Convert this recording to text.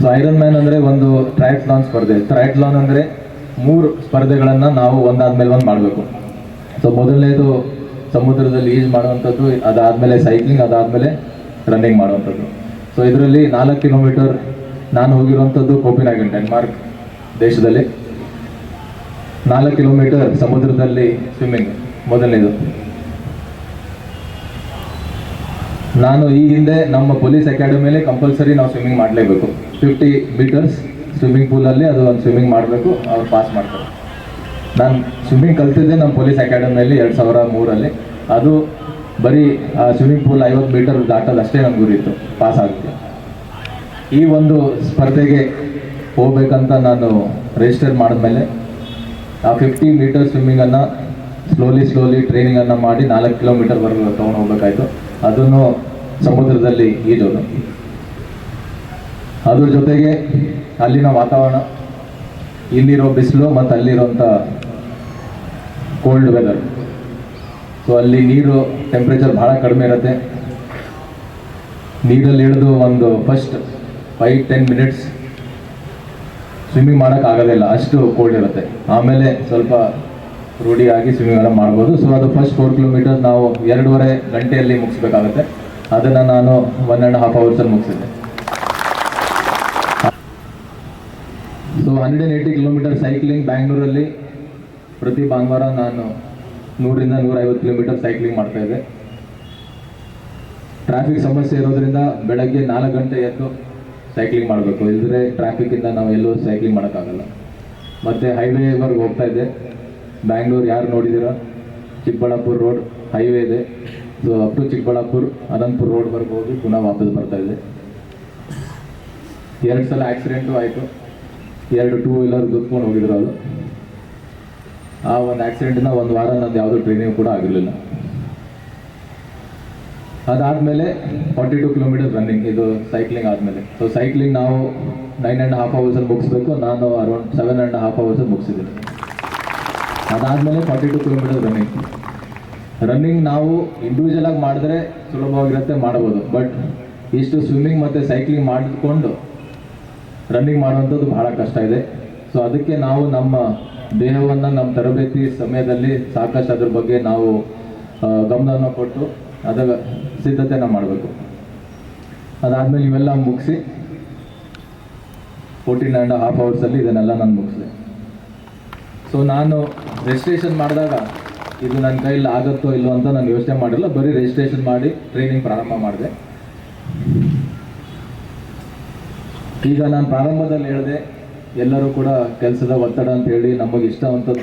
So iron man ಅಂದರೆ ಒಂದು triathlon ಸ್ಪರ್ಧೆ. ಟ್ರಯಾಥ್ಲಾನ್ ಅಂದರೆ ಮೂರು ಸ್ಪರ್ಧೆಗಳನ್ನು ನಾವು ಒಂದಾದ್ಮೇಲೆ ಒಂದು ಮಾಡಬೇಕು. ಸೊ ಮೊದಲನೇದು ಸಮುದ್ರದಲ್ಲಿ ಈಜ್ ಮಾಡುವಂಥದ್ದು, ಅದಾದಮೇಲೆ ಸೈಕ್ಲಿಂಗ್ ಅದಾದಮೇಲೆ ರನ್ನಿಂಗ್ ಮಾಡುವಂಥದ್ದು. ಸೊ ಇದರಲ್ಲಿ ನಾಲ್ಕು ಕಿಲೋಮೀಟರ್ ನಾನು ಹೋಗಿರುವಂಥದ್ದು ಕೋಪಿನಾಗಿನ್ ಡೆನ್ಮಾರ್ಕ್ ದೇಶದಲ್ಲಿ. ನಾಲ್ಕು ಕಿಲೋಮೀಟರ್ ಸಮುದ್ರದಲ್ಲಿ ಸ್ವಿಮ್ಮಿಂಗ್ ಮೊದಲನೇದು. ನಾನು ಈ ಹಿಂದೆ ನಮ್ಮ ಪೊಲೀಸ್ ಅಕಾಡೆಮಿಯಲ್ಲಿ ಕಂಪಲ್ಸರಿ ನಾವು ಸ್ವಿಮ್ಮಿಂಗ್ ಮಾಡಲೇಬೇಕು. ಫಿಫ್ಟಿ ಮೀಟರ್ಸ್ ಸ್ವಿಮ್ಮಿಂಗ್ ಪೂಲಲ್ಲಿ ಅದು ಒಂದು ಸ್ವಿಮ್ಮಿಂಗ್ ಮಾಡಬೇಕು, ಅವ್ರು ಪಾಸ್ ಮಾಡ್ತಾರೆ. ನಾನು ಸ್ವಿಮ್ಮಿಂಗ್ ಕಲ್ತಿದ್ದೆ ನಮ್ಮ ಪೊಲೀಸ್ ಅಕಾಡೆಮಿಯಲ್ಲಿ ಎರಡು ಸಾವಿರ ಮೂರಲ್ಲಿ ಅದು ಬರೀ ಸ್ವಿಮ್ಮಿಂಗ್ ಪೂಲ್ ಐವತ್ತು ಮೀಟರ್ ದಾಟೋದು ಅಷ್ಟೇ ನನ್ನ ಗುರಿ ಇತ್ತು ಪಾಸ್ ಆಗುತ್ತೆ ಈ ಒಂದು ಸ್ಪರ್ಧೆಗೆ ಹೋಗಬೇಕಂತ ನಾನು ರಿಜಿಸ್ಟರ್ ಮಾಡಿದ್ಮೇಲೆ, ಆ ಫಿಫ್ಟಿ ಮೀಟರ್ ಸ್ವಿಮ್ಮಿಂಗನ್ನು ಸ್ಲೋಲಿ ಸ್ಲೋಲಿ ಟ್ರೈನಿಂಗನ್ನು ಮಾಡಿ ನಾಲ್ಕು ಕಿಲೋಮೀಟರ್ವರೆಗೂ ತೊಗೊಂಡು ಹೋಗ್ಬೇಕಾಯ್ತು. ಅದನ್ನು ಸಮುದ್ರದಲ್ಲಿ ಈಜೋದು ಅದ್ರ ಜೊತೆಗೆ ಅಲ್ಲಿನ ವಾತಾವರಣ, ಇಲ್ಲಿರೋ ಬಿಸಿಲು ಮತ್ತು ಅಲ್ಲಿರೋಂಥ ಕೋಲ್ಡ್ ವೆದರ್ ಸೊ ಅಲ್ಲಿ ನೀರು ಟೆಂಪ್ರೇಚರ್ ಭಾಳ ಕಡಿಮೆ ಇರುತ್ತೆ. ನೀರಲ್ಲಿ ಇಳಿದು ಒಂದು first five ten minutes swimming ಮಾಡೋಕ್ಕಾಗೋದಿಲ್ಲ ಅಷ್ಟು ಕೋಲ್ಡ್ ಇರುತ್ತೆ. ಆಮೇಲೆ ಸ್ವಲ್ಪ ರೂಢಿಯಾಗಿ ಸ್ವಿಮ್ಮಿಂಗ್ ಎಲ್ಲ ಮಾಡ್ಬೋದು. ಸೊ ಅದು ಫಸ್ಟ್ ಫೋರ್ ಕಿಲೋಮೀಟರ್ ನಾವು ಎರಡೂವರೆ ಗಂಟೆಯಲ್ಲಿ ಮುಗಿಸ್ಬೇಕಾಗುತ್ತೆ. ಅದನ್ನು ನಾನು ಒನ್ ಆ್ಯಂಡ್ ಹಾಫ್ ಅವರ್ಸಲ್ಲಿ ಮುಗಿಸಿದ್ದೆ. So hundred eighty kilometre cycling ಬ್ಯಾಂಗ್ಳೂರಲ್ಲಿ ಪ್ರತಿ ಭಾನುವಾರ ನಾನು ನೂರಿಂದ ನೂರೈವತ್ತು ಕಿಲೋಮೀಟರ್ ಸೈಕ್ಲಿಂಗ್ ಮಾಡ್ತಾ ಇದ್ದೆ. ಟ್ರಾಫಿಕ್ ಸಮಸ್ಯೆ ಇರೋದ್ರಿಂದ ಬೆಳಗ್ಗೆ ನಾಲ್ಕು ಗಂಟೆ ಎದ್ದು ಸೈಕ್ಲಿಂಗ್ ಮಾಡಬೇಕು. ಇಲ್ಲದ್ರೆ ಟ್ರಾಫಿಕ್ಕಿಂದ ನಾವು ಎಲ್ಲೂ ಸೈಕ್ಲಿಂಗ್ ಮಾಡೋಕ್ಕಾಗಲ್ಲ. ಮತ್ತು ಹೈವೇವರೆಗೆ ಹೋಗ್ತಾ ಇದ್ದೆ. ಬ್ಯಾಂಗ್ಳೂರು ಯಾರು ನೋಡಿದ್ದೀರಾ? ಚಿಕ್ಕಬಳ್ಳಾಪುರ ರೋಡ್ ಹೈವೇ ಇದೆ. ಅಪ್ ಟು ಚಿಕ್ಕಬಳ್ಳಾಪುರ, ಅನಂತಪುರ ರೋಡ್ವರೆಗೆ ಹೋಗಿ ಪುನಃ ವಾಪಸ್ ಬರ್ತಾ ಇದೆ. ಎರಡು ಸಲ ಆಕ್ಸಿಡೆಂಟು ಆಯಿತು. ಎರಡು ಟೂ ವೀಲರ್ ಗುದ್ಕೊಂಡು ಹೋಗಿದ್ರು ಅದು. ಆ ಒಂದು ಆಕ್ಸಿಡೆಂಟಿನ ಒಂದು ವಾರ ನಂದು ಯಾವುದೂ ಟ್ರೈನಿಂಗ್ ಕೂಡ ಆಗಿರಲಿಲ್ಲ. ಅದಾದಮೇಲೆ ಫಾರ್ಟಿ ಟು ಕಿಲೋಮೀಟರ್ ರನ್ನಿಂಗ್ ಇದು ಸೈಕ್ಲಿಂಗ್ ಆದಮೇಲೆ. ಸೊ ಸೈಕ್ಲಿಂಗ್ ನಾವು ನೈನ್ ಆ್ಯಂಡ್ ಹಾಫ್ ಅವರ್ಸಲ್ಲಿ ಮುಗಿಸ್ಬೇಕು. ನಾನು ಅರೌಂಡ್ ಸೆವೆನ್ ಆ್ಯಂಡ್ ಹಾಫ್ ಅವರ್ಸಲ್ಲಿ ಮುಗಿಸಿದ್ದೀನಿ. ಅದಾದಮೇಲೆ forty two kilometre running running ನಾವು ಇಂಡಿವಿಜುವಲ್ ಆಗಿ ಮಾಡಿದ್ರೆ ಸುಲಭವಾಗಿರುತ್ತೆ, ಮಾಡ್ಬೋದು. ಬಟ್ ಇಷ್ಟು ಸ್ವಿಮ್ಮಿಂಗ್ ಮತ್ತು ಸೈಕ್ಲಿಂಗ್ ಮಾಡಿಕೊಂಡು ರನ್ನಿಂಗ್ ಮಾಡುವಂಥದ್ದು ಬಹಳ ಕಷ್ಟ ಇದೆ. ಸೊ ಅದಕ್ಕೆ ನಾವು ನಮ್ಮ ದೇಹವನ್ನು ನಮ್ಮ ತರಬೇತಿ ಸಮಯದಲ್ಲಿ ಸಾಕಷ್ಟು ಅದ್ರ ಬಗ್ಗೆ ನಾವು ಗಮನವನ್ನು ಕೊಟ್ಟು ಅದರ ಸಿದ್ಧತೆಯನ್ನು ಮಾಡಬೇಕು. ಅದಾದಮೇಲೆ ಇವೆಲ್ಲ ಮುಗಿಸಿ ಫೋರ್ಟೀನ್ ಆ್ಯಂಡ್ ಹಾಫ್ ಅವರ್ಸಲ್ಲಿ ಇದನ್ನೆಲ್ಲ ನಾನು ಮುಗಿಸಿದೆ. ಸೊ ನಾನು ರಿಜಿಸ್ಟ್ರೇಷನ್ ಮಾಡಿದಾಗ ಇದು ನನ್ನ ಕೈಯಲ್ಲಿ ಆಗತ್ತೋ ಇಲ್ಲೋ ಅಂತ ನಾನು ಯೋಚನೆ ಮಾಡಿಲ್ಲ. ಬರೀ ರಿಜಿಸ್ಟ್ರೇಷನ್ ಮಾಡಿ ಟ್ರೈನಿಂಗ್ ಪ್ರಾರಂಭ ಮಾಡಿದೆ. ಈಗ ನಾನು ಪ್ರಾರಂಭದಲ್ಲಿ ಹೇಳಿದೆ, ಎಲ್ಲರೂ ಕೂಡ ಕೆಲಸದ ಒತ್ತಡ ಅಂತ ಹೇಳಿ ನಮಗೆ ಇಷ್ಟವಂಥದ್ದು